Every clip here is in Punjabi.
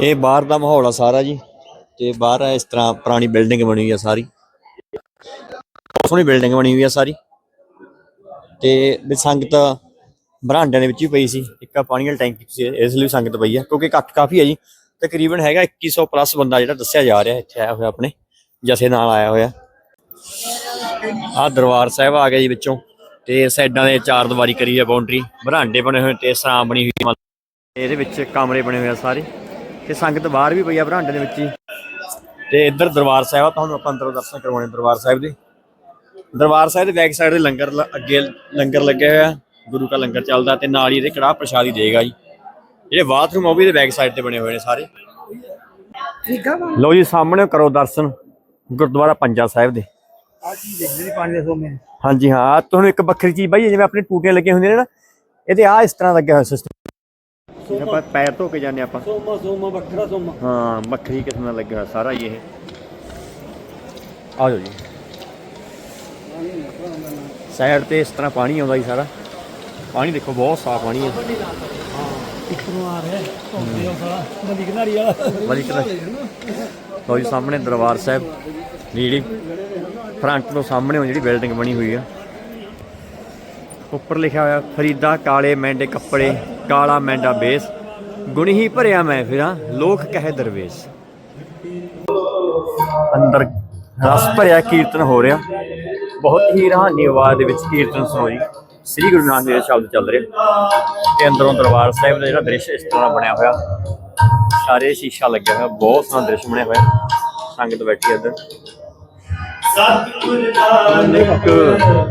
ਇਹ ਬਾਹਰ ਦਾ ਮਾਹੌਲ ਆ ਸਾਰਾ ਜੀ, ਤੇ ਬਾਹਰ ਇਸ ਤਰ੍ਹਾਂ ਪੁਰਾਣੀ ਬਿਲਡਿੰਗ ਬਣੀ ਹੋਈ ਆ ਸਾਰੀ। ਸੋਹਣੀ ਬਿਲਡਿੰਗ ਬਣੀ ਹੋਈ ਆ ਸਾਰੀ। ਤੇ ਵੀ ਸੰਗਤ ਬਰਾਂਡਿਆਂ ਦੇ ਵਿੱਚ ਹੀ ਪਈ ਸੀ, ਇੱਕ ਆ ਪਾਣੀ ਵਾਲੀ ਟੈਂਕੀ ਸੀ, ਇਸ ਲਈ ਸੰਗਤ ਪਈ ਆ, ਕਿਉਂਕਿ ਇਕੱਠ ਕਾਫੀ ਹੈ ਜੀ, ਤਕਰੀਬਨ ਹੈਗਾ 2100 ਪਲੱਸ ਬੰਦਾ ਜਿਹੜਾ ਦੱਸਿਆ ਜਾ ਰਿਹਾ, ਇੱਥੇ ਆਇਆ ਹੋਇਆ ਆਪਣੇ ਜਥੇ ਨਾਲ ਆਇਆ ਹੋਇਆ। ਆ ਦਰਬਾਰ ਸਾਹਿਬ ਆ ਗਿਆ ਜੀ ਵਿੱਚੋਂ, ਤੇ ਸਾਈਡਾਂ ਦੇ ਚਾਰ ਦੀਵਾਰੀ ਕਰੀ ਹੈ ਬਾਉਂਡਰੀ ਬਰਾਂਡੇ ਬਣੇ ਹੋਏ ਤੇ ਸਰਾਂ ਬਣੀ ਹੋਈ ਇਹਦੇ ਵਿੱਚ ਕਮਰੇ ਬਣੇ ਹੋਏ ਆ ਸਾਰੇ। ਤੇ ਸੰਗਤ ਬਾਹਰ ਵੀ ਪਈ ਆ ਬਰਾਂਡੇ ਦੇ ਵਿੱਚ ਹੀ। ਤੇ ਇੱਧਰ ਦਰਬਾਰ ਸਾਹਿਬ ਆ, ਤੁਹਾਨੂੰ ਆਪਾਂ ਅੰਦਰੋਂ ਦਰਸ਼ਨ ਕਰਵਾਉਣੇ ਦਰਬਾਰ ਸਾਹਿਬ ਦੇ। ਦਰਬਾਰ ਸਾਹਿਬ ਦੇ ਬੈਕ ਸਾਈਡ ਦੇ ਲੰਗਰ ਅੱਗੇ ਲੰਗਰ ਲੱਗਿਆ ਹੋਇਆ, ਗੁਰੂ ਦਾ ਲੰਗਰ ਚੱਲਦਾ ਤੇ ਨਾਲ ਹੀ ਇਹਦੇ ਕੜਾਹ ਪ੍ਰਸ਼ਾਦੀ ਦੇਗਾ ਜੀ। ਜਿਹੜੇ ਬਾਥਰੂਮ ਉਹ ਵੀ ਇਹਦੇ ਬੈਕ ਸਾਈਡ ਤੇ ਬਣੇ ਹੋਏ ਨੇ ਸਾਰੇ। ਲਓ ਜੀ, ਸਾਹਮਣੇ ਕਰੋ ਦਰਸ਼ਨ, ਗੁਰਦੁਆਰਾ ਪੰਜਾ ਸਾਹਿਬ ਦੇ। ਆ ਕੀ ਦੇਖਦੇ ਨਹੀਂ ਪਾਣੀ ਦੇ ਸੋਮੇ ਹਾਂਜੀ ਹਾਂ ਤੁਹਾਨੂੰ ਇੱਕ ਵੱਖਰੀ ਚੀਜ਼ ਬਾਈ, ਜਿਵੇਂ ਆਪਣੇ ਟੂਟੀਆਂ ਲੱਗੀਆਂ ਹੁੰਦੀਆਂ ਨੇ ਨਾ, ਇਹਦੇ ਆ ਇਸ ਤਰ੍ਹਾਂ ਲੱਗਿਆ ਹੋਇਆ ਸਿਸਟਮ ਆਪਾਂ ਪੈਰ ਧੋ ਕੇ ਜਾਂਦੇ ਆਪਾਂ। ਸੋਮਾ ਸੋਮਾ ਵੱਖਰਾ ਸੋਮਾ। ਹਾਂ ਵੱਖਰੀ ਕਿਸਮ ਦਾ ਲੱਗਿਆ ਸਾਰਾ ਹੀ ਇਹ। ਆ ਜਾਓ ਜੀ। ਸਾਈਡ ਤੇ ਇਸ ਤਰ੍ਹਾਂ ਪਾਣੀ ਆਉਂਦਾ ਜੀ ਸਾਰਾ। ਪਾਣੀ ਦੇਖੋ ਬਹੁਤ ਸਾਫ਼ ਪਾਣੀ ਹੈ। ਇੱਕਰੋਂ ਆ ਰਿਹਾ ਹੋ। ਕਿਨਾਰੀ ਵਾਲਾ। ਜੀ ਸਾਹਮਣੇ ਦਰਬਾਰ ਸਾਹਿਬ ਜਿਹੜੀ ਫਰੰਟ ਤੋਂ ਸਾਹਮਣੇ ਉਹ ਜਿਹੜੀ ਬਿਲਡਿੰਗ ਬਣੀ ਹੋਈ ਆ। ਉੱਪਰ ਲਿਖਿਆ ਹੋਇਆ ਫਰੀਦਾ ਕਾਲੇ ਮੈਂਡੇ ਕੱਪੜੇ। ਕਾਲਾ ਮੈਂਡਾ ਬੇਸ ਗੁਣ ਹੀ ਭਰਿਆ ਮੈਂ ਫਿਰਾਂ ਲੋਕ ਕਹੇ ਦਰਵੇਸ਼। ਅੰਦਰ ਰਸ ਭਰਿਆ ਕੀਰਤਨ ਹੋ ਰਿਹਾ। ਬਹੁਤ ਹੀ ਰਹਾਨੀ ਆਵਾਜ਼ ਦੇ ਵਿੱਚ ਕੀਰਤਨ ਸੁਣੋ ਜੀ ਸ੍ਰੀ ਗੁਰੂ ਨਾਨਕ ਦੇਵ ਦੇ ਸ਼ਬਦ ਚੱਲ ਰਹੇ। ਤੇ ਅੰਦਰੋਂ ਦਰਬਾਰ ਸਾਹਿਬ ਦਾ ਜਿਹੜਾ ਦ੍ਰਿਸ਼ ਇਸ ਤਰ੍ਹਾਂ ਬਣਿਆ ਹੋਇਆ। ਸਾਰੇ ਸ਼ੀਸ਼ਾ ਲੱਗਿਆ ਹੋਇਆ ਬਹੁਤ ਸੋਹਣਾ ਦ੍ਰਿਸ਼ ਬਣਿਆ ਹੋਇਆ। ਸੰਗਤ ਬੈਠੀ ਇੱਧਰ। ਸਤਿਗੁਰ ਨਾਨਕ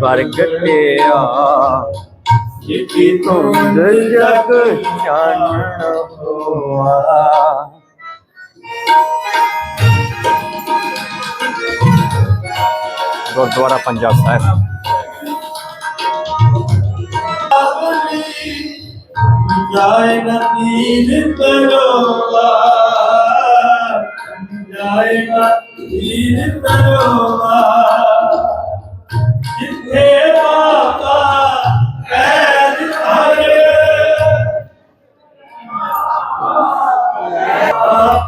ਪ੍ਰਗਟਿਆ ਜਿਤੀ ਜਗ ਜਾਣਨ ਹੋਆ ਗੁਰਦੁਆਰਾ ਪੰਜਾ ਸਾਹਿਬ। ਜਾਏ ਨਾ ਤੀਰ ਤਰੋਵਾ ਜਾਏ ਨਾ ਤੀਰ ਤਰੋਵਾ ਜਿੱਥੇ ਬਾਬਾ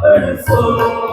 Abençoa.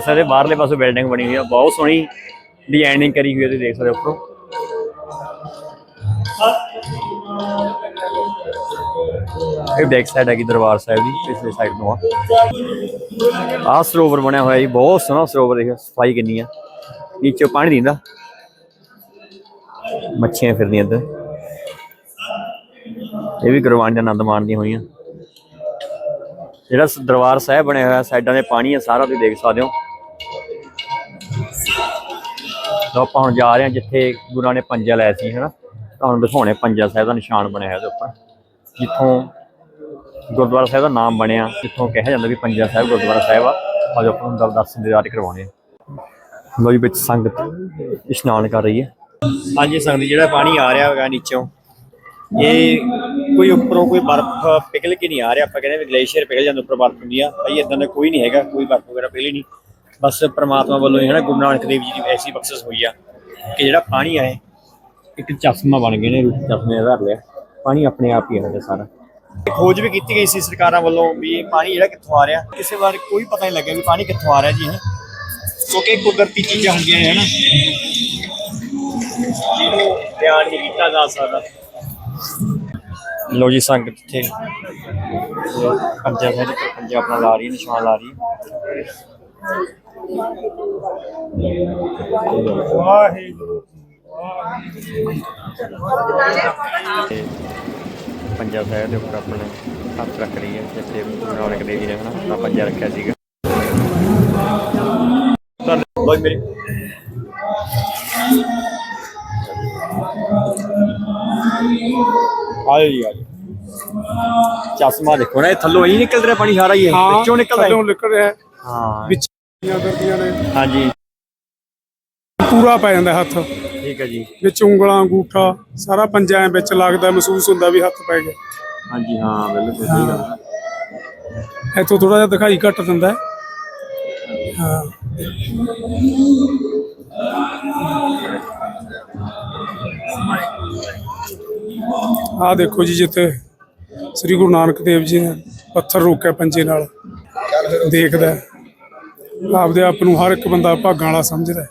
ਦਰਬਾਰ ਸਾਹਿਬ ਬਾਹਰਲੇ ਪਾਸੇ ਬਿਲਡਿੰਗ ਬਣੀ ਹੋਈ ਆ, ਬਹੁਤ ਸੋਹਣੀ ਡਿਜ਼ਾਈਨਿੰਗ ਕਰੀ ਹੋਈ ਹੈ ਤੁਸੀਂ ਦੇਖ ਸਕਦੇ ਉੱਪਰੋਂ। ਇਹ ਬੈਕ ਸਾਈਡ ਹੈਗੀ ਦਰਬਾਰ ਸਾਹਿਬ ਦੀ, ਪਿਛਲੇ ਸਾਈਡ ਤੋਂ ਆ। ਆਹ ਸਰੋਵਰ ਬਣਿਆ ਹੋਇਆ ਜੀ, ਬਹੁਤ ਸੋਹਣਾ ਸਰੋਵਰ ਦੇਖੋ ਸਫ਼ਾਈ ਕਿੰਨੀ ਆ। ਨੀਚੇ ਪਾਣੀ ਦਿੰਦਾ। ਮੱਛੀਆਂ ਫਿਰਦੀਆਂ ਇੱਧਰ। ਇਹ ਵੀ ਗੁਰਬਾਣੀ ਦਾ ਆਨੰਦ ਮਾਣਦੀਆਂ ਹੋਈਆਂ। ਜਿਹੜਾ ਦਰਬਾਰ ਸਾਹਿਬ ਬਣਿਆ ਹੋਇਆ, ਸਾਈਡਾਂ ਦੇ ਪਾਣੀ ਆ, ਸਾਰਾ ਤੁਸੀਂ ਦੇਖ ਸਕਦੇ ਹੋ। ਲਓ ਆਪਾਂ ਹੁਣ ਜਾ ਰਹੇ ਹਾਂ ਜਿੱਥੇ ਗੁਰਾਂ ਨੇ ਪੰਜਾ ਲਾਇਆ ਸੀ, ਹਨਾ? ਤੁਹਾਨੂੰ ਦਿਖਾਉਣੇ ਪੰਜਾ ਸਾਹਿਬ ਦਾ ਨਿਸ਼ਾਨ ਬਣਿਆ ਹੋਇਆ ਉਹਦੇ ਉੱਪਰ। ਜਿੱਥੋਂ ਗੁਰਦੁਆਰਾ ਸਾਹਿਬ ਦਾ ਨਾਮ ਬਣਿਆ, ਜਿੱਥੋਂ ਕਿਹਾ ਜਾਂਦਾ ਵੀ ਪੰਜਾ ਸਾਹਿਬ ਗੁਰਦੁਆਰਾ ਸਾਹਿਬ ਆ, ਅੱਜ ਆਪਾਂ ਨੂੰ ਦਰਸ਼ਨ ਦੇ ਰਾਤ ਕਰਵਾਉਣੇ ਆ। ਲੋ ਜੀ, ਵਿੱਚ ਸੰਗਤ ਇਸ਼ਨਾਨ ਕਰ ਰਹੀ ਹੈ। ਹਾਂਜੀ, ਸੰਗਤ ਜਿਹੜਾ ਪਾਣੀ ਆ ਰਿਹਾ ਹੈਗਾ ਨੀਚੋਂ, ਇਹ ਕੋਈ ਉੱਪਰੋਂ ਕੋਈ ਬਰਫ਼ ਪਿਘਲ ਕੇ ਨਹੀਂ ਆ ਰਿਹਾ। ਆਪਾਂ ਕਹਿੰਦੇ ਵੀ ਗਲੇਸ਼ੀਅਰ ਪਿਘਲ ਜਾਂਦਾ, ਉੱਪਰ ਬਰਫ਼ ਹੁੰਦੀ ਆ। ਭਾਈ ਇਦਾਂ ਦਾ ਕੋਈ ਨਹੀਂ ਹੈਗਾ, ਕੋਈ ਬਰਫ਼ ਵਗੈਰਾ ਪਿਘਲੀ ਨਹੀਂ। ਬਸ ਪ੍ਰਮਾਤਮਾ ਵੱਲੋਂ ਹੀ ਗੁਰੂ ਨਾਨਕ ਦੇਵ ਜੀ ਦੀ ਐਸੀ ਬਖਸ਼ਿਸ਼ ਹੋਈ ਆ ਕਿ ਜਿਹੜਾ ਪਾਣੀ ਆਏ, ਇੱਕ ਚਸ਼ਮਾ ਬਣ ਗਏ ਨੇ, ਚਸ਼ਮੇ ਦਾ ਧਰ ਲਿਆ, ਪਾਣੀ ਆਪਣੇ ਆਪ ਹੀ ਆਉਂਦਾ ਸਾਰਾ। ਖੋਜ ਵੀ ਕੀਤੀ ਗਈ ਸੀ ਸਰਕਾਰਾਂ ਵੱਲੋਂ ਵੀ ਇਹ ਪਾਣੀ ਜਿਹੜਾ ਕਿੱਥੋਂ ਆ ਰਿਹਾ, ਕਿਸੇ ਵਾਰ ਕੋਈ ਪਤਾ ਨਹੀਂ ਲੱਗਿਆ ਵੀ ਪਾਣੀ ਕਿੱਥੋਂ ਆ ਰਿਹਾ ਜੀ ਇਹ। ਕਿਉਂਕਿ ਕੁਦਰਤੀ ਚੀਜ਼ਾਂ ਹੁੰਦੀਆਂ ਨੇ ਹਨਾ। ਜਿਹਨੂੰ ਬਿਆਨ ਨਹੀਂ ਕੀਤਾ ਜਾ ਸਕਦਾ। ਲੋ ਜੀ ਸੰਗਤ ਇੱਥੇ। ਪੰਜਾ ਸਾਹਿਬ ਪੰਜਾ ਆਪਣਾ ਲਾ ਰਹੀ ਨਿਸ਼ਾਨ ਲਾ ਰਹੀ ਵਾਹਿਗੁਰੂ। ਪੰਜਾ ਸਾਹਿਬ ਦੇ ਉੱਪਰ ਆਪਣੇ ਹੱਥ ਰੱਖ ਰਹੀ ਹੈ ਜਿੱਥੇ ਨਾਨਕ ਦੇਵ ਜੀ ਨੇ ਹਨਾ ਪੰਜਾ ਰੱਖਿਆ ਸੀਗਾ। ਜੀ ਮੇਰੇ। ਆਜੋ ਜੀ ਆਜੋ ਚਸ਼ਮਾ ਦੇਖੋ ਨਾ ਇਹ ਥੱਲੋਂ ਹੀ ਨਿਕਲ ਰਿਹਾ ਪਾਣੀ ਸਾਰਾ ਹੀ ਇਹ ਵਿੱਚੋਂ ਹੈ। ਨਿਕਲ ਰਿਹਾ। ਹੈ। ਹਾਂ। ਵਿੱਚ ਕਰਦੀਆਂ ਨੇ। ਹਾਂਜੀ। ਪੂਰਾ ਪੈ ਜਾਂਦਾ ਹੱਥ। ਠੀਕ ਹੈ ਜੀ। ਵਿੱਚ ਉਂਗਲਾਂ ਅੰਗੂਠਾ ਸਾਰਾ ਪੰਜਾ ਐਂ ਵਿੱਚ ਲੱਗਦਾ ਮਹਿਸੂਸ ਹੁੰਦਾ ਵੀ ਹੱਥ ਪੈ ਗਿਆ। ਹਾਂਜੀ ਹਾਂ ਬਿਲਕੁਲ ਸਹੀ ਗੱਲ ਹੈ। ਇੱਥੋਂ ਥੋੜਾ ਜਿਹਾ ਦਿਖਾਈ ਘੱਟ ਦਿੰਦਾ ਹੈ। ਹਾਂ। ਆਹ ਦੇਖੋ ਜੀ ਜਿੱਥੇ ਸ੍ਰੀ ਗੁਰੂ ਨਾਨਕ ਦੇਵ ਜੀ ਨੇ ਪੱਥਰ ਰੋਕਿਆ ਪੰਜੇ ਨਾਲ। ਦੇਖਦਾ ਹੈ। ਆਪਦੇ ਆਪ ਨੂੰ ਹਰ ਇੱਕ ਬੰਦਾ ਭਾਗਾਂ ਵਾਲਾ ਸਮਝਦਾ ਹੈ।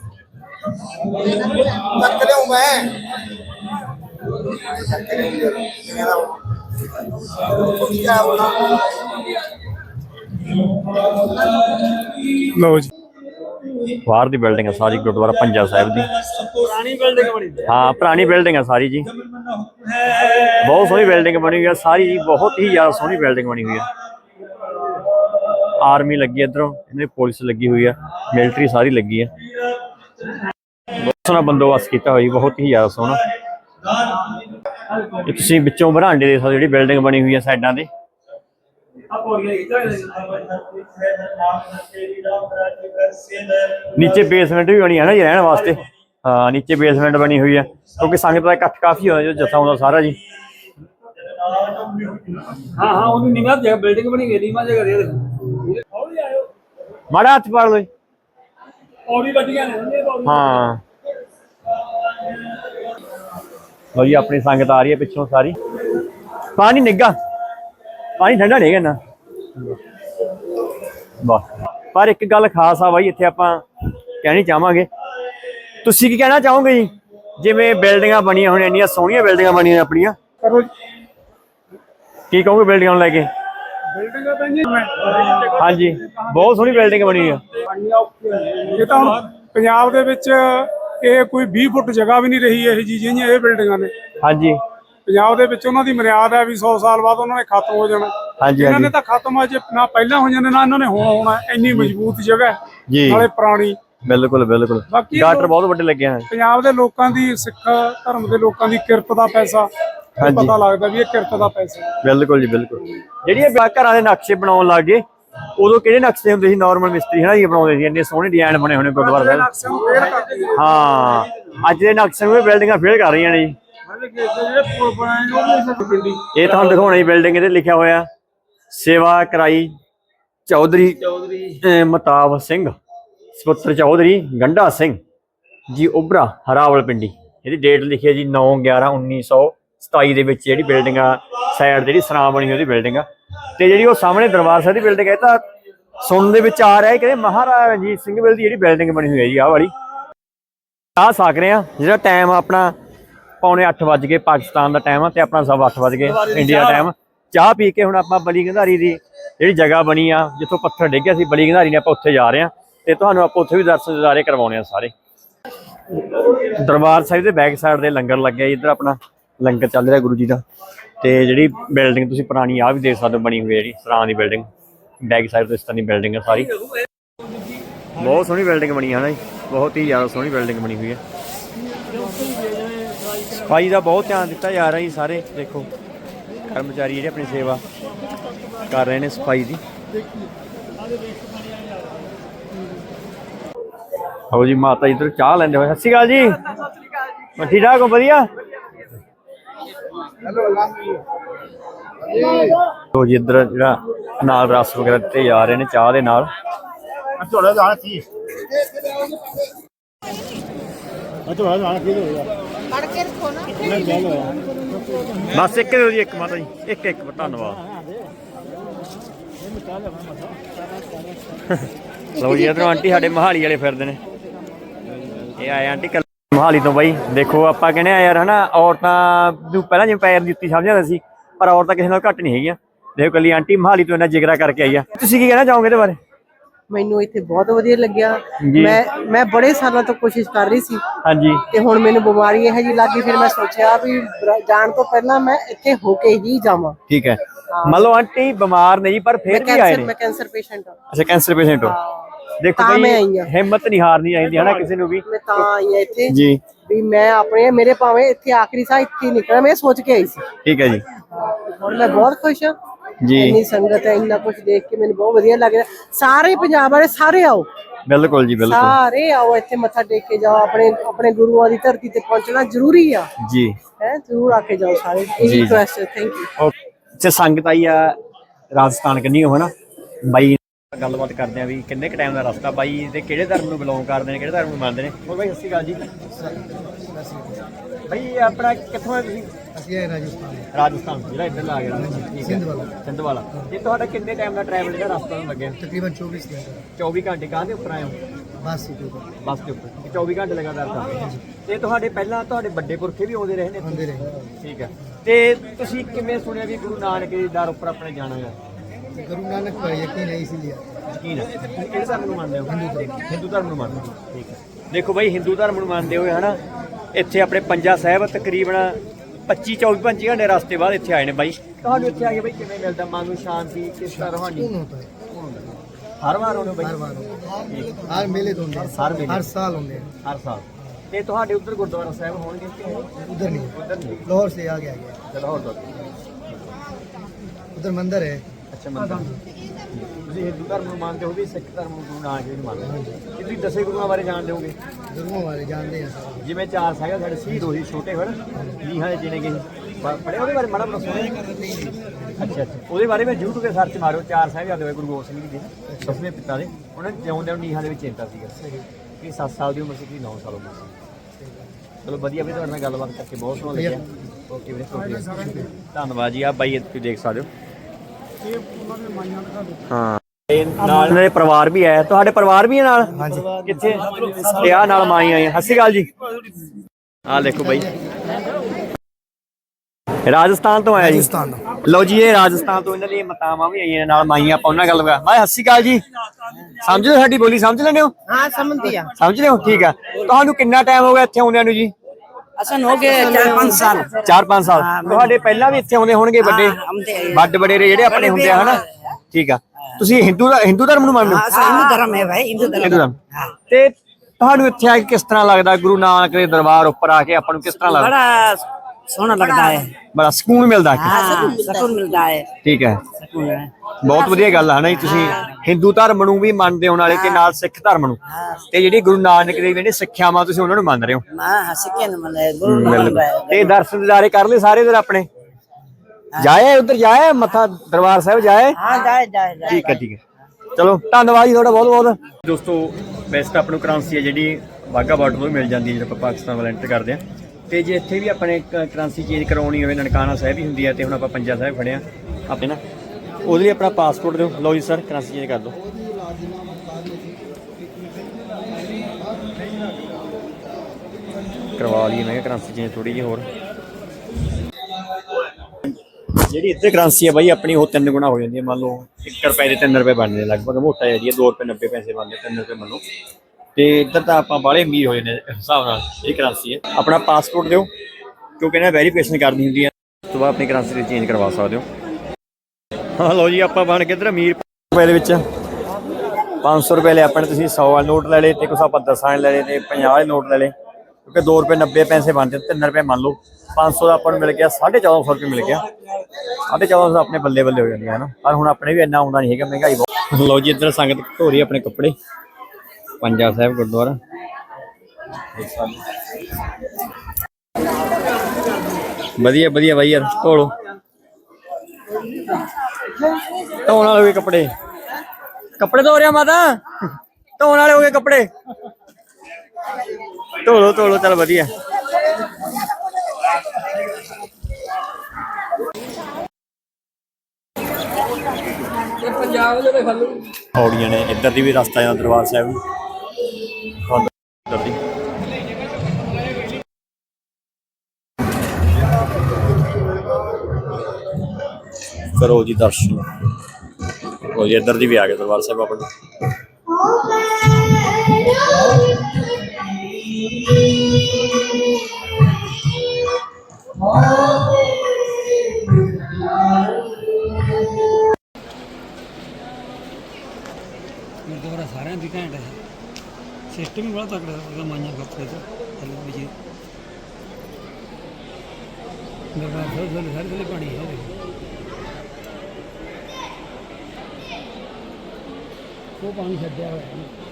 ਲਓ ਜੀ। ਬਾਹਰ ਦੀ ਬਿਲਡਿੰਗ ਹੈ ਸਾਰੀ ਗੁਰਦੁਆਰਾ ਪੰਜਾ ਸਾਹਿਬ ਦੀ। ਪੁਰਾਣੀ ਬਿਲਡਿੰਗ ਬਣੀ ਹਾਂ ਪੁਰਾਣੀ ਬਿਲਡਿੰਗ ਹੈ ਸਾਰੀ ਜੀ। ਬਹੁਤ ਸੋਹਣੀ ਬਿਲਡਿੰਗ ਬਣੀ ਹੋਈ ਹੈ ਸਾਰੀ ਜੀ ਬਹੁਤ ਹੀ ਜ਼ਿਆਦਾ ਸੋਹਣੀ ਬਿਲਡਿੰਗ ਬਣੀ ਹੋਈ ਹੈ ਆਰਮੀ ਲੱਗੀ ਹੈ ਇਹਨੇ ਪੁਲਿਸ ਲੱਗੀ ਹੋਈ ਹੈ ਮਿਲਟਰੀ ਸਾਰੀ ਲੱਗੀ ਹੈ ਬਹੁਤ ਸੋਹਣਾ ਬੰਦੋਬਸਤ ਕੀਤਾ ਹੋਇਆ ਬਹੁਤ ਹੀ ਜ਼ਿਆਦਾ ਸੋਹਣਾ। ਇਹ ਤੁਸੀਂ ਵਿੱਚੋਂ ਬਰਾਂਡੇ ਦੇ ਸਕਦੇ ਜਿਹੜੀ ਬਿਲਡਿੰਗ ਬਣੀ ਹੋਈ ਹੈ ਸਾਈਡਾਂ ਤੇ। ਨੀਚੇ ਬੇਸਮੈਂਟ ਵੀ ਬਣੀ ਹੈ ਨਾ ਜੀ ਰਹਿਣ ਵਾਸਤੇ। ਹਾਂ, ਨੀਚੇ ਬੇਸਮੈਂਟ ਬਣੀ ਹੋਈ ਹੈ ਕਿਉਂਕਿ ਸੰਗਤ ਦਾ ਇਕੱਠ ਕਾਫੀ ਹੋਇਆ ਜੋ ਜੱਥਾ ਆਉਂਦਾ ਸਾਰਾ ਜੀ। ਹਾਂ ਹਾਂ ਉਹਨੂੰ ਨਿਮਾ ਜਗ੍ਹਾ ਬਿਲਡਿੰਗ ਬਣੀ ਗਈ ਨਿਮਾ ਜਗ੍ਹਾ ਦੇ ਦੇਖੋ। ਮਾੜਾ ਹੱਥ ਪਾੜ ਲਓ ਜੀ। ਪੌੜੀ ਵੱਡੀਆਂ ਨੇ ਉਹਨੇ ਪੌੜੀ ਹਾਂ। ਲੋ ਜੀ ਆਪਣੀ ਸੰਗਤ ਆ ਰਹੀ ਹੈ ਪਿੱਛੋਂ ਸਾਰੀ। ਪਾਣੀ ਨਿੱਗਾ ਪਾਣੀ ਠੰਡਾ ਨਹੀਂ ਹੈਗਾ ਨਾ ਵਾਹ ਪਰ ਇੱਕ ਗੱਲ ਖਾਸ ਆ ਬਾਈ ਇੱਥੇ ਆਪਾਂ ਕਹਿਣੀ ਚਾਹਾਂਗੇ। ਤੁਸੀਂ ਕੀ ਕਹਿਣਾ ਚਾਹੋਗੇ ਜੀ? ਜਿਵੇਂ ਬਿਲਡਿੰਗਾਂ ਬਣੀਆਂ ਹੋਣ ਇੰਨੀਆਂ ਸੋਹਣੀਆਂ ਬਿਲਡਿੰਗਾਂ ਬਣੀਆਂ ਨੇ ਆਪਣੀਆਂ। ਕਰੋ ਕੀ ਕਹੋਗੇ ਬਿਲਡਿੰਗਾਂ ਨੂੰ ਲੈ ਕੇ? ਬਿਲਡਿੰਗਾਂ ਹਾਂਜੀ ਬਹੁਤ ਸੋਹਣੀ ਬਿਲਡਿੰਗ ਬਣੀ ਆ। ਇਹ ਤਾਂ ਹੁਣ ਪੰਜਾਬ ਦੇ ਵਿੱਚ ਇਹ ਕੋਈ 20 ਫੁੱਟ ਜਗ੍ਹਾ ਵੀ ਨਹੀਂ ਰਹੀ ਇਹ ਜੀ ਜਿਹੀਆਂ ਇਹ ਬਿਲਡਿੰਗਾਂ ਨੇ। ਹਾਂਜੀ। ਪੰਜਾਬ ਦੇ ਵਿੱਚ ਉਹਨਾਂ ਦੀ ਮਰਿਆਦਾ ਹੈ ਵੀ 100 ਸਾਲ ਬਾਅਦ ਉਹਨਾਂ ਨੇ ਖਤਮ ਹੋ ਜਾਣਾ। ਹਾਂਜੀ ਇਹਨਾਂ ਨੇ ਤਾਂ ਖਤਮ ਅਜੇ ਨਾ ਪਹਿਲਾਂ ਹੋਈਆਂ ਨੇ ਨਾ ਇਹਨਾਂ ਨੇ ਹੁਣ ਹੋਣਾ। ਇੰਨੀ ਮਜ਼ਬੂਤ ਜਗ੍ਹਾ ਹੈ ਜੀ। ਨਾਲੇ ਪੁਰਾਣੀ। ਬਿਲਕੁਲ ਬਿਲਕੁਲ। ਬਾਕੀ ਗਾਟਰ ਬਹੁਤ ਵੱਡੇ ਲੱਗੇ ਹਨ ਪੰਜਾਬ ਦੇ ਲੋਕਾਂ ਦੀ ਸਿੱਖ ਧਰਮ ਦੇ ਲੋਕਾਂ ਦੀ ਕਿਰਤ ਦਾ ਪੈਸਾ ਹਾਂਜੀ। ਪਤਾ ਲੱਗਦਾ ਵੀ ਇਹ ਕਿਰਤ ਦਾ ਪੈਸਾ ਹੈ। ਬਿਲਕੁਲ ਜੀ ਬਿਲਕੁਲ। ਜਿਹੜੀ ਇਹ ਵਿਆਹ ਘਰਾਂ ਦੇ ਨਕਸ਼ੇ ਬਣਾਉਣ ਲੱਗੇ ਉਦੋਂ ਕਿਹੜੇ ਨਕਸ਼ੇ ਹੁੰਦੇ ਸੀ? ਨਾਰਮਲ ਮਿਸਤਰੀ ਹਨਾ ਜੀ ਬਣਾਉਂਦੇ ਸੀ। ਇੰਨੇ ਸੋਹਣੇ ਡਿਜ਼ਾਈਨ ਬਣੇ ਹੋਣੇ ਗੁਰਦੁਆਰਾ ਸਾਹਿਬ। ਨਕਸ਼ਿਆਂ ਨੂੰ ਫੇਰ ਕਰਦੇ ਆ। ਹਾਂ ਅੱਜ ਦੇ ਨਕਸ਼ੇ ਨੂੰ ਇਹ ਬਿਲਡਿੰਗਾਂ ਫੇਲ ਕਰ ਰਹੀਆਂ ਨੇ ਜੀ। ਜਿਹੜੇ ਪੁਲ ਬਣਾਏ ਉਹ ਵੀ ਇਸ ਪਿੰਡੀ ਇਹ ਤੁਹਾਨੂੰ ਦਿਖਾਉਣਾ ਬਿਲਡਿੰਗ ਇਹਦੇ ਲਿਖਿਆ ਹੋਇਆ। ਸੇਵਾ ਕਰਾਈ ਚੌਧਰੀ ਚੌਧਰੀ। ਮਤਾਬ ਸਿੰਘ ਸਪੁੱਤਰ ਚੌਧਰੀ ਗੰਡਾ ਸਿੰਘ ਜੀ ਉਬਰਾ ਹਰਾਵਲ ਪਿੰਡੀ। ਇਹਦੀ ਡੇਟ ਲਿਖੀ ਹੈ ਜੀ 9 11 1927 ਦੇ ਵਿੱਚ ਜਿਹੜੀ ਬਿਲਡਿੰਗ ਆ ਸਾਈਡ ਜਿਹੜੀ ਸਰਾਂ ਬਣੀ ਉਹਦੀ ਬਿਲਡਿੰਗ ਆ। ਤੇ ਜਿਹੜੀ ਉਹ ਸਾਹਮਣੇ ਦਰਬਾਰ ਸਾਹਿਬ ਦੀ ਬਿਲਡਿੰਗ ਹੈ ਤਾਂ ਸੁਣਨ ਦੇ ਵਿੱਚ ਆ ਰਿਹਾ ਹੈ ਕਿ ਮਹਾਰਾਜਾ ਰਣਜੀਤ ਸਿੰਘ ਵੇਲੇ ਦੀ ਜਿਹੜੀ ਬਿਲਡਿੰਗ ਬਣੀ ਹੋਈ ਹੈ ਜੀ ਆਹ ਵਾਲੀ। ਆ ਸਕ ਰਹੇ ਆ ਜਿਹੜਾ ਟਾਈਮ ਆਪਣਾ ਪੌਣੇ 8 ਵਜ ਗਏ ਪਾਕਿਸਤਾਨ ਦਾ ਟਾਈਮ ਆ ਤੇ ਆਪਣਾ ਸਵਾ 8 ਵਜ ਗਏ ਇੰਡੀਆ ਟਾਈਮ ਚਾਹ ਪੀ ਕੇ ਹੁਣ ਆਪਾਂ ਬਲੀ ਗੰਧਾਰੀ ਦੀ ਜਿਹੜੀ ਜਗ੍ਹਾ ਬਣੀ ਆ ਜਿੱਥੋਂ ਪੱਥਰ ਡਿੱਗਿਆ ਸੀ ਬਲੀ ਗੰਧਾਰੀ ਨੇ ਆਪਾਂ ਉੱਥੇ ਜਾ ਰਹੇ ਆ। ਤੇ ਤੁਹਾਨੂੰ ਆਪਾਂ ਉੱਥੇ ਵੀ ਦਰਸ਼ਨ ਦਿਦਾਰੇ ਕਰਵਾਉਣੇ ਆ ਸਾਰੇ। ਦਰਬਾਰ ਸਾਹਿਬ ਦੇ ਬੈਕ ਸਾਈਡ ਦੇ ਲੰਗਰ ਲੱਗਿਆ ਇੱਧਰ ਆਪਣਾ। ਲੰਗਰ ਚੱਲ ਰਿਹਾ ਗੁਰੂ ਜੀ ਦਾ। ਤੇ ਜਿਹੜੀ ਬਿਲਡਿੰਗ ਤੁਸੀਂ ਪੁਰਾਣੀ ਆ ਵੀ ਦੇਖ ਸਕਦੇ ਹੋ ਬਣੀ ਹੋਈ ਹੈ ਜਿਹੜੀ ਸਰਾਂ ਦੀ ਬਿਲਡਿੰਗ ਬੈਕ ਸਾਈਡ ਤੇ ਇਸ ਤਰ੍ਹਾਂ ਦੀ ਬਿਲਡਿੰਗ ਹੈ ਸਾਰੀ। ਬਹੁਤ ਸੋਹਣੀ ਬਿਲਡਿੰਗ ਬਣੀ ਹੈ ਨਾ ਜੀ ਬਹੁਤ ਹੀ ਜ਼ਿਆਦਾ ਸੋਹਣੀ ਬਿਲਡਿੰਗ ਬਣੀ ਹੋਈ ਹੈ। ਸਫ਼ਾਈ ਦਾ ਬਹੁਤ ਧਿਆਨ ਦਿੱਤਾ ਜਾ ਰਿਹਾ ਜੀ ਸਾਰੇ ਦੇਖੋ। ਕਰਮਚਾਰੀ ਜਿਹੜੇ ਆਪਣੀ ਸੇਵਾ ਕਰ ਰਹੇ ਨੇ ਸਫ਼ਾਈ ਦੀ। ਆਓ ਜੀ ਮਾਤਾ ਇਧਰ ਚਾਹ ਲੈਂਦੇ ਹੋਏ। ਸਤਿ ਸ਼੍ਰੀ ਅਕਾਲ ਜੀ। ਮੈਂ ਠੀਕ ਠਾਕ ਹੋ? ਵਧੀਆ? ਲੋ ਜੀ ਇਧਰ ਜਿਹੜਾ ਨਾਲ ਰਸ ਵਗੈਰਾ ਦਿੱਤੇ ਜਾ ਰਹੇ ਨੇ ਚਾਹ ਦੇ ਨਾਲ। ਅੱਛਾ ਨਾਲ ਕੀ? ਹੋਇਆ ਫੜ ਕੇ ਰੱਖੋ ਨਾ ਬਸ ਇੱਕ ਦਿਓ ਜੀ ਇੱਕ ਮਾਤਾ ਜੀ ਇੱਕ ਇੱਕ ਧੰਨਵਾਦ। ਲਓ ਜੀ ਇਧਰੋਂ ਆਂਟੀ ਸਾਡੇ ਮਹਾਲੀ ਵਾਲੇ ਫਿਰਦੇ ਨੇ। ਇਹ ਆਏ ਆਂਟੀ ਮਹਾਲੀ ਤੋਂ ਬਾਈ। ਦੇਖੋ ਆਪਾਂ ਕਹਿੰਦੇ ਆ ਯਾਰ ਹਨਾ ਔਰਤਾਂ ਨੂੰ ਪਹਿਲਾਂ ਜਿਵੇਂ ਪੈਰ ਦੀ ਜੁੱਤੀ ਸਮਝਦੇ ਸੀ ਪਰ ਔਰਤਾਂ ਕਿਸੇ ਨਾਲ ਘੱਟ ਨਹੀਂ ਹੈਗੀਆਂ। ਦੇਖੋ ਕੱਲੀ ਆਂਟੀ ਮਹਾਲੀ ਤੋਂ ਇੰਨਾ ਜਿਗਰਾ ਕਰਕੇ ਆਈ ਆ। ਤੁਸੀਂ ਕੀ ਕਹਿਣਾ ਚਾਹੋਗੇ ਇਹਦੇ ਬਾਰੇ? ਮੈਨੂੰ ਇੱਥੇ ਬਹੁਤ ਵਧੀਆ ਲੱਗਿਆ। ਜੀ। ਮੈਂ ਮੈਂ ਬੜੇ ਸਾਲਾਂ ਤੋਂ ਕੋਸ਼ਿਸ਼ ਕਰ ਰਹੀ ਸੀ। ਹਾਂਜੀ। ਤੇ ਹੁਣ ਮੈਨੂੰ ਬਿਮਾਰੀ ਇਹ ਜੀ ਲੱਗੀ ਫਿਰ ਮੈਂ ਸੋਚਿਆ ਵੀ ਜਾਣ ਤੋਂ ਪਹਿਲਾਂ ਮੈਂ ਇੱਥੇ ਹੋ ਕੇ ਹੀ ਜਾਵਾਂ। ਠੀਕ ਹੈ। ਮੰਨ ਲਓ ਆਂਟੀ ਬਿਮਾਰ ਨਹੀਂ ਪਰ ਮੈਂ ਫੇਰ ਵੀ ਆਏ ਕੈਂਸਰ ਨੇ। ਮੈਂ ਕੈਂਸਰ ਪੇਸ਼ੈਂਟ ਹਾਂ। ਅੱਛਾ ਕੈਂਸਰ ਪੇਸ਼ੈਂਟ ਹੋ। ਦੇਖੋ ਤਾਂ ਮੈਂ ਆਈ ਬਈ ਹਾਂ। ਹਿੰਮਤ ਨਹੀਂ ਹਾਰਨੀ ਚਾਹੀਦੀ ਹਨਾ ਕਿਸੇ ਨੂੰ ਵੀ। ਮੈਂ ਤਾਂ ਆਈ ਹਾਂ ਇੱਥੇ ਜੀ। ਵੀ ਮੈਂ ਆਪਣੇ ਮੇਰੇ ਭਾਵੇਂ ਇੱਥੇ ਆਖਰੀ ਸਾਹ ਇੱਥੇ ਹੀ ਨਿਕਲਣਾ ਮੈਂ ਸੋਚ ਕੇ ਆਈ ਸੀ। ਠੀਕ ਹੈ ਜੀ। ਹੁਣ ਮੈਂ ਬਹੁਤ ਖੁਸ਼ ਹਾਂ। ਜੀ। ਇੰਨੀ ਸੰਗਤ ਹੈ ਇੰਨਾ ਕੁਝ ਦੇਖ ਕੇ ਮੈਨੂੰ ਬਹੁਤ ਵਧੀਆ ਲੱਗ ਰਿਹਾ। ਸਾਰੇ ਪੰਜਾਬ ਵਾਲੇ ਸਾਰੇ ਆਓ। ਬਿਲਕੁਲ ਜੀ ਬਿਲਕੁਲ। ਸਾਰੇ ਆਓ ਇੱਥੇ ਮੱਥਾ ਟੇਕ ਕੇ ਜਾਓ ਆਪਣੇ ਆਪਣੇ ਗੁਰੂਆਂ ਦੀ ਧਰਤੀ ਤੇ ਪਹੁੰਚਣਾ ਜ਼ਰੂਰੀ ਆ। ਜੀ। ਹੈ ਜ਼ਰੂਰ ਆ ਕੇ ਜਾਓ ਸਾਰੇ। ਜੀ, ਇਹ ਜੀ। ਰਿਕੁਐਸਟ ਥੈਂਕ ਯੂ ਉਹ ਤੇ ਸੰਗਤ ਆਈ ਆ ਰਾਜਸਥਾਨ ਕੰਨੀ ਹੋ ਨਾ ਬਾਈ ਗੱਲਬਾਤ ਕਰਦੇ ਆ ਵੀ ਕਿੰਨੇ ਕ ਟਾਈਮ ਦਾ ਰਸਤਾ ਬਾਈ ਤੇ ਕਿਹੜੇ ਧਰਮ ਨੂੰ ਬਿਲੋਂਗ ਕਰਦੇ ਨੇ ਕਿਹੜੇ ਧਰਮ ਨੂੰ ਮੰਨਦੇ ਨੇ? ਹੋਰ ਬਾਈ ਸਤਿ ਸ਼੍ਰੀ ਅਕਾਲ ਜੀ। ਬਾਈ ਆਪਣਾ ਕਿੱਥੋਂ ਹੈ ਤੁਸੀਂ? ਅਸੀਂ ਆਏ ਰਾਜਸਥਾਨ। ਰਾਜਸਥਾਨ ਜਿਹੜਾ ਇੱਧਰ ਲਾ ਗਿਆ ਸਿੰਧ ਵਾਲਾ ਸਿੰਧ ਵਾਲਾ ਇਹ ਤੁਹਾਡਾ ਕਿੰਨੇ ਟਾਈਮ ਦਾ ਟਰੈਵਲ ਜਿਹੜਾ ਰਸਤਾ ਨੂੰ ਲੱਗਿਆ? ਤਕਰੀਬਨ 24 ਘੰਟੇ। 24 ਘੰਟੇ ਕਾਹਦੇ ਉੱਪਰ ਆਏ ਹੋ? ਬਸ ਹੀ ਤੋਂ ਬੱਸ ਦੇ ਉੱਪਰ। ਇਹ 24 ਘੰਟੇ ਲਗਾਤਾਰ ਕਰਦੇ ਤੇ ਤੁਹਾਡੇ ਪਹਿਲਾਂ ਤੁਹਾਡੇ ਵੱਡੇ ਪੁਰਖੇ ਵੀ ਆਉਂਦੇ ਰਹੇ ਨੇ? ਹੁੰਦੇ ਰਹੇ। ਠੀਕ ਹੈ। ਤੇ ਤੁਸੀਂ ਕਿਵੇਂ ਸੁਣਿਆ ਵੀ ਗੁਰੂ ਨਾਨਕ ਦੇ ਦਰ ਉੱਪਰ ਆਪਣੇ ਜਾਣਾ ਹੈ? ਗੁਰੂ ਨਾਨਕ ਪਰ ਯਕੀਨ ਹੈ ਇਸ ਲਈ। ਯਕੀਨ ਹੈ। ਤੁਸੀਂ ਕਿਹੜੇ ਧਰਮ ਨੂੰ ਮੰਨਦੇ ਹੋ? ਹਿੰਦੂ ਧਰਮ। ਨੂੰ ਮੰਨਦੇ ਹੋ। ਠੀਕ ਹੈ। ਦੇਖੋ ਬਾਈ ਹਿੰਦੂ ਧਰਮ ਨੂੰ ਮੰਨਦੇ ਹੋਏ ਹਨਾ ਇੱਥੇ ਆਪਣੇ ਪੰਜਾ ਸਾਹਿਬ ਤਕਰੀਬਨ 25 24 25 ਘੰਟੇ ਰਸਤੇ ਬਾਅਦ ਇੱਥੇ ਆਏ ਨੇ ਬਾਈ। ਤੁਹਾਨੂੰ ਇੱਥੇ ਆ ਕੇ ਬਾਈ ਕਿਵੇਂ ਮਿਲਦਾ? ਮਨ ਨੂੰ ਸ਼ਾਂਤੀ ਕਿਸ ਤਰ੍ਹਾਂ ਰੋਹਾਨੀ ਹਰ ਵਾਰ ਆਉਂਦੇ ਬਾਈ? ਹਰ ਵਾਰ ਹਰ ਮੇਲੇ ਤੋਂ ਹਰ ਮੇਲੇ। ਹਰ ਸਾਲ ਹੁੰਦੇ ਹਰ ਸਾਲ। ਤੇ ਤੁਹਾਡੇ ਉੱਧਰ ਗੁਰਦੁਆਰਾ ਸਾਹਿਬ ਹੋਣਗੇ ਉਧਰ ਨਹੀਂ। ਉਧਰ ਨਹੀਂ। ਲਾਹੌਰ ਸੇ ਆ ਗਿਆ। ਲਾਹੌਰ ਤੋਂ। ਉਧਰ ਮੰਦਿਰ ਹੈ। ਅੱਛਾ ਮੰਦਿਰ ਤੁਸੀਂ ਹਿੰਦੂ ਧਰਮ ਨੂੰ ਮੰਨਦੇ ਹੋ ਵੀ ਸਿੱਖ ਧਰਮ ਨੂੰ ਗੁਰੂ ਨਾਨਕ ਦੇਵ ਨੂੰ ਮੰਨਦੇ ਹੋ? ਦਸੇ ਗੁਰੂਆਂ ਬਾਰੇ ਜਾਣਦੇ ਹੋਗੇ? ਗੁਰੂਆਂ ਬਾਰੇ ਜਾਣਦੇ ਆ ਜਿਵੇਂ ਸਰਚ ਮਾਰਿਓ ਚਾਰ ਸਾਹਿਬ ਹੋਏ ਗੁਰੂ ਗੋਬਿੰਦ ਸਿੰਘ ਜੀ ਦੇ। ਦਸਵੇਂ ਪਿਤਾ ਦੇ। ਉਹਨਾਂ ਸਾਲ ਦੀ ਉਮਰ ਸੀ ਕਿ ਸਾਲ ਉਮਰ ਸੀ। ਚਲੋ ਵਧੀਆ ਗੱਲਬਾਤ ਕਰਕੇ ਬਹੁਤ ਸੋਹਣਾ ਧੰਨਵਾਦ ਜੀ। ਆ ਬਾਈ ਤੁਸੀਂ ਦੇਖ ਸਕਦੇ ਹੋ। ਹਾਂ। ਨਾਲੇ ਪਰਿਵਾਰ ਵੀ ਆਇਆ। ਤੁਹਾਡੇ ਪਰਿਵਾਰ ਵੀ ਨਾਲ? ਕਿੱਥੇ? ਤੇ ਆ ਨਾਲ ਮਾਈ ਆਈ ਸਤਿ ਸ਼੍ਰੀ ਜੀ। ਆ ਦੇਖੋ ਬਾਈ। ਰਾਜਸਥਾਨ ਤੋਂ ਆਇਆ ਜੀ। ਰਾਜਸਥਾਨ ਲਓ ਜੀ ਇਹ ਰਾਜਸਥਾਨ ਤੋਂ ਇਹਨਾਂ ਲਈ ਮਤਾਵਾਂ ਵੀ ਆਈਆਂ ਨਾਲ ਮਾਈਆਂ ਆਪਾਂ ਗੱਲ ਕਰ। ਮੈਂ ਸਤਿ ਅਕਾਲ ਜੀ। ਸਮਝੋ ਸਾਡੀ ਬੋਲੀ ਸਮਝ ਲੈਂਦੇ ਹੋ? ਹਾਂ ਸਮਝਦੀ ਆ। ਸਮਝ ਰਹੇ ਹੋ? ਠੀਕ ਆ। ਤੁਹਾਨੂੰ ਕਿੰਨਾ ਟਾਈਮ ਹੋ ਗਿਆ ਇੱਥੇ ਆਉਂਦਿਆਂ ਨੂੰ ਜੀ? ਅਸਾਂ ਹੋ ਗਏ 4-5 ਸਾਲ। ਚਾਰ ਪੰਜ ਸਾਲ। ਤੁਹਾਡੇ ਪਹਿਲਾਂ ਵੀ ਇੱਥੇ ਆਉਂਦੇ ਹੋਣਗੇ ਵੱਡੇ? ਆਉਂਦੇ ਆ। ਵੱਡ ਵਡੇਰੇ ਜਿਹੜੇ ਆਪਣੇ ਹੁੰਦੇ ਆ ਹਨਾ? ਠੀਕ ਆ। ਤੁਸੀਂ ਹਿੰਦੂ ਦਾ ਹਿੰਦੂ ਧਰਮ ਨੂੰ ਮੰਨਦੇ ਹੋ? ਅਸਾਂ ਹਿੰਦੂ ਧਰਮ ਹੈ ਭਾਈ ਹਿੰਦੂ ਧਰਮ। ਤੇ ਤੁਹਾਨੂੰ ਇੱਥੇ ਆ ਕੇ ਕਿਸ ਤਰ੍ਹਾਂ ਲੱਗਦਾ? ਗੁਰੂ ਨਾਨਕ ਦੇ ਦਰਬਾਰ ਉੱਪਰ ਆ ਕੇ ਆਪਾਂ ਨੂੰ ਕਿਸ ਤਰ੍ਹਾਂ ਲੱਗਦਾ? ਬੜਾ सोना लगता है ਬੜਾ ਸਕੂਨ ਮਿਲਦਾ ਹੈ हाँ, सुकून मिलता है ਠੀਕ ਹੈ सुकून है ਬਹੁਤ ਵਧੀਆ ਗੱਲ ਹੈ ਨਾ ਜੀ ਤੁਸੀਂ ਹਿੰਦੂ ਧਰਮ ਨੂੰ ਵੀ ਮੰਨਦੇ ਹੋਣ ਵਾਲੇ ਤੇ ਨਾਲ ਸਿੱਖ ਧਰਮ ਨੂੰ ਤੇ ਜਿਹੜੀ ਗੁਰੂ ਨਾਨਕ ਦੇਵ ਜਿਹੜੇ ਸਿੱਖਿਆਵਾਂ ਤੁਸੀਂ ਉਹਨਾਂ ਨੂੰ ਮੰਨ ਰਹੇ ਹੋ हाँ सिक्के न मन है गुरु न मन है ਤੇ ਦਰਸ਼ਨ ਦਿਦਾਰੇ ਕਰ ਲਏ ਸਾਰੇ ਇਧਰ ਆਪਣੇ ਜਾਏ ਉਧਰ ਜਾਏ ਮੱਥਾ ਦਰਬਾਰ ਸਾਹਿਬ ਜਾਏ हाँ जाए जाए जाए ਠੀਕ ਹੈ ਠੀਕ ਹੈ ਚਲੋ ਧੰਨਵਾਦ ਜੀ ਤੁਹਾਡਾ ਬਹੁਤ ਬਹੁਤ ਦੋਸਤੋ ਬੈਸਟ ਆਪ ਨੂੰ ਕਰੰਸੀ ਹੈ ਜਿਹੜੀ ਵਾਗਾ ਬਾਰਡਰ ਤੋਂ ਵੀ ਮਿਲ ਜਾਂਦੀ ਹੈ ਜਦੋਂ ਆਪਾਂ ਪਾਕਿਸਤਾਨ ਵੱਲ ਐਂਟਰ ਕਰਦੇ ਆ ਤੇ ਜੇ ਇੱਥੇ ਵੀ ਆਪਣੇ ਕਰੰਸੀ ਚੇਂਜ ਕਰਾਉਣੀ ਹੋਵੇ, ਨਨਕਾਣਾ ਸਾਹਿਬ ਵੀ ਹੁੰਦੀ ਹੈ ਤੇ ਹੁਣ ਆਪਾਂ ਪੰਜਾ ਸਾਹਿਬ ਖੜੇ ਆਪਣੇ ਨਾ। ਉਹਦੇ ਲਈ ਆਪਣਾ ਪਾਸਪੋਰਟ ਦਿਓ। ਲਓ ਜੀ ਸਰ ਕਰੰਸੀ ਚੇਂਜ ਕਰ ਦਿਓ। ਕਰਵਾ ਲਈ ਮੈਂ ਕਰੰਸੀ ਚੇਂਜ ਥੋੜੀ ਜਿਹੀ ਹੋਰ। ਜਿਹੜੀ ਇੱਥੇ ਕਰੰਸੀ ਹੈ ਬਾਈ, ਆਪਣੀ ਉਹ ਤਿੰਨ ਗੁਣਾ ਹੋ ਜਾਂਦੀ ਹੈ ਮੰਨ ਲਓ 1 ਰੁਪਏ ਦੇ 3 ਰੁਪਏ ਬਣਦੇ ਲਗਭਗ ਮੋਟਾ ਜਿਹਾ ਜੀ 2 ਰੁਪਏ 90 ਪੈਸੇ ਬਣਦੇ 3 ਰੁਪਏ ਮੰਨ ਲਓ। ਤੇ ਇੱਧਰ ਤਾਂ ਆਪਾਂ ਬਾਲੇ ਅਮੀਰ ਹੋ ਜਾਂਦੇ ਹਿਸਾਬ ਨਾਲ ਇਹ ਕਰੰਸੀ ਹੈ। ਆਪਣਾ ਪਾਸਪੋਰਟ ਦਿਓ, ਕਿਉਂਕਿ ਇਹਨਾਂ ਵੈਰੀਫਿਕੇਸ਼ਨ ਕਰਨੀ ਹੁੰਦੀ ਹੈ। ਉਸ ਤੋਂ ਬਾਅਦ ਆਪਣੀ ਕਰੰਸੀ ਦੇ ਚੇਂਜ ਕਰਵਾ ਸਕਦੇ ਹੋ। ਹਾਂ, ਲਓ ਜੀ, ਆਪਾਂ ਬਣ ਕੇ ਇੱਧਰ ਅਮੀਰ। ਰੁਪਏ ਦੇ ਵਿੱਚ 500 ਰੁਪਏ ਲੈ, ਆਪਣੇ ਤੁਸੀਂ 100 ਵਾਲੇ ਨੋਟ ਲੈ ਲਏ ਤੇ ਕੁਛ ਆਪਾਂ 10 ਵਾਲੇ ਲੈ ਲਏ ਤੇ 50 ਵਾਲੇ ਨੋਟ ਲੈ ਲਏ। ਕਿਉਂਕਿ 2 ਰੁਪਏ 90 ਪੈਸੇ ਬਣਦੇ 3 ਰੁਪਏ ਮੰਨ ਲਓ। 500 ਦਾ ਆਪਾਂ ਨੂੰ ਮਿਲ ਗਿਆ 1450 ਰੁਪਏ ਮਿਲ ਗਿਆ। 1450 ਆਪਣੇ ਬੱਲੇ ਬੱਲੇ ਹੋ ਜਾਂਦੀਆਂ ਹਨ। ਪਰ ਹੁਣ ਆਪਣੇ ਵੀ ਇੰਨਾ ਆਉਂਦਾ ਨਹੀਂ ਹੈਗਾ, ਮਹਿੰਗਾਈ ਬਹੁਤ। ਲਓ ਜੀ, ਇੱਧਰ ਸੰਗਤ ਧੋਰੀ ਆਪਣੇ ਕੱਪੜੇ। ਪੰਜਾ ਸਾਹਿਬ ਗੁਰਦੁਆਰਾ। ਵਧੀਆ ਵਧੀਆ ਬਾਈ ਯਾਰ ਧੋਲੋ ਧੋਣ ਵਾਲੇ ਹੋ ਗਏ ਕੱਪੜੇ। ਕੱਪੜੇ ਧੋ ਰਿਆ ਮਾਤਾ? ਧੋਣ ਵਾਲੇ ਹੋ ਗਏ ਕੱਪੜੇ। ਢੋਲੋ ਢੋਲੋ ਚੱਲ ਵਧੀਆ। ਪੌੜੀਆਂ ਨੇ ਇੱਧਰ ਦੀ ਵੀ ਰਸਤਾ ਜਾਂਦਾ ਦਰਬਾਰ ਸਾਹਿਬ। ਕਰੋ ਜੀ ਦਰਸ਼ਨ। ਉਹ ਇੱਧਰ ਦੀ ਵੀ ਆ ਗਏ ਦਰਬਾਰ ਸਾਹਿਬ ਆਪਣੇ। ਗੁਰਦੁਆਰਾ ਸਾਰਿਆਂ ਦੀ ਘੈਂਟ ਹੈ। ਸਿਸਟਮ ਹੀ ਬੜਾ ਤਕੜਾ ਹੈ ਮਾਈਆਂ ਖੱਤਰੇ ਤੋਂ ਥੱਲੇ ਵੀ ਜੀ। ਦਰਬਾਰ ਸਾਹਿਬ ਸਾਰੇ ਪਾਣੀ ਹੈ। ਦੇਖੋ। ਉਹ ਪਾਣੀ ਛੱਡਿਆ ਹੋਇਆ ਹੈ